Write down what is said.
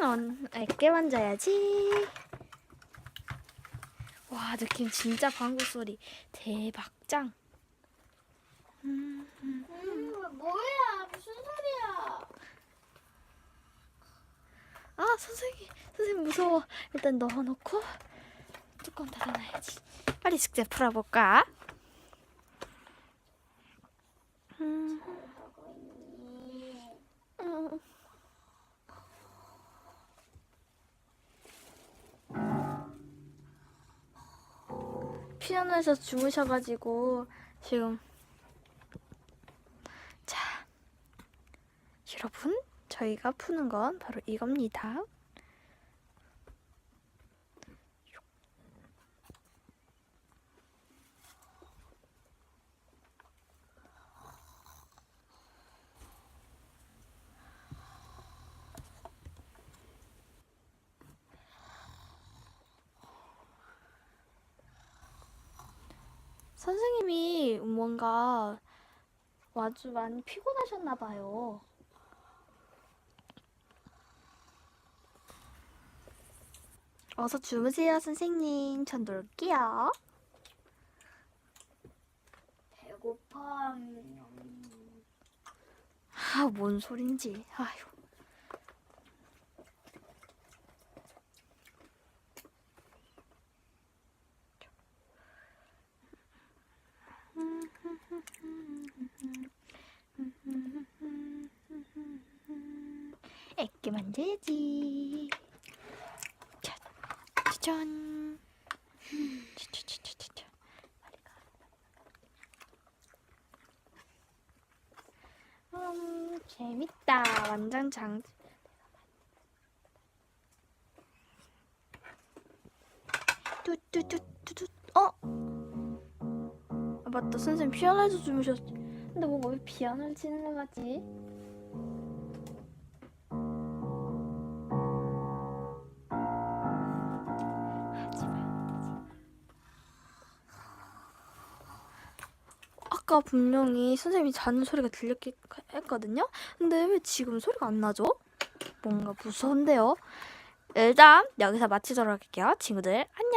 넌 알게 만져야지. 와 느낌 진짜 방구 소리 대박 짱. 음, 음. 음, 뭐야? 무슨 소리야? 아 선생님 선생님 무서워. 일단 넣어놓고 뚜껑 닫아놔야지. 빨리 숙제 풀어볼까? 피아노에서 주무셔가지고 지금 자 여러분 저희가 푸는 건 바로 이겁니다. 선생님이 뭔가 아주 많이 피곤하셨나 봐요. 어서 주무세요, 선생님. 전 놀게요. 배고파. 아, 뭔 소린지. 아휴. 애기 만져야지. 짜자자자자. 음, 재밌다. 완전 장. 뚜뚜뚜뚜뚜. 어? 아, 맞다. 선생님 피아노에서 주무셨. 근데 뭔가 왜 피아노를 치는 거 같지? 아까 분명히 선생님이 자는 소리가 들렸거든요. 근데 왜 지금 소리가 안 나죠? 뭔가 무서운데요. 일단 여기서 마치도록 할게요. 친구들 안녕.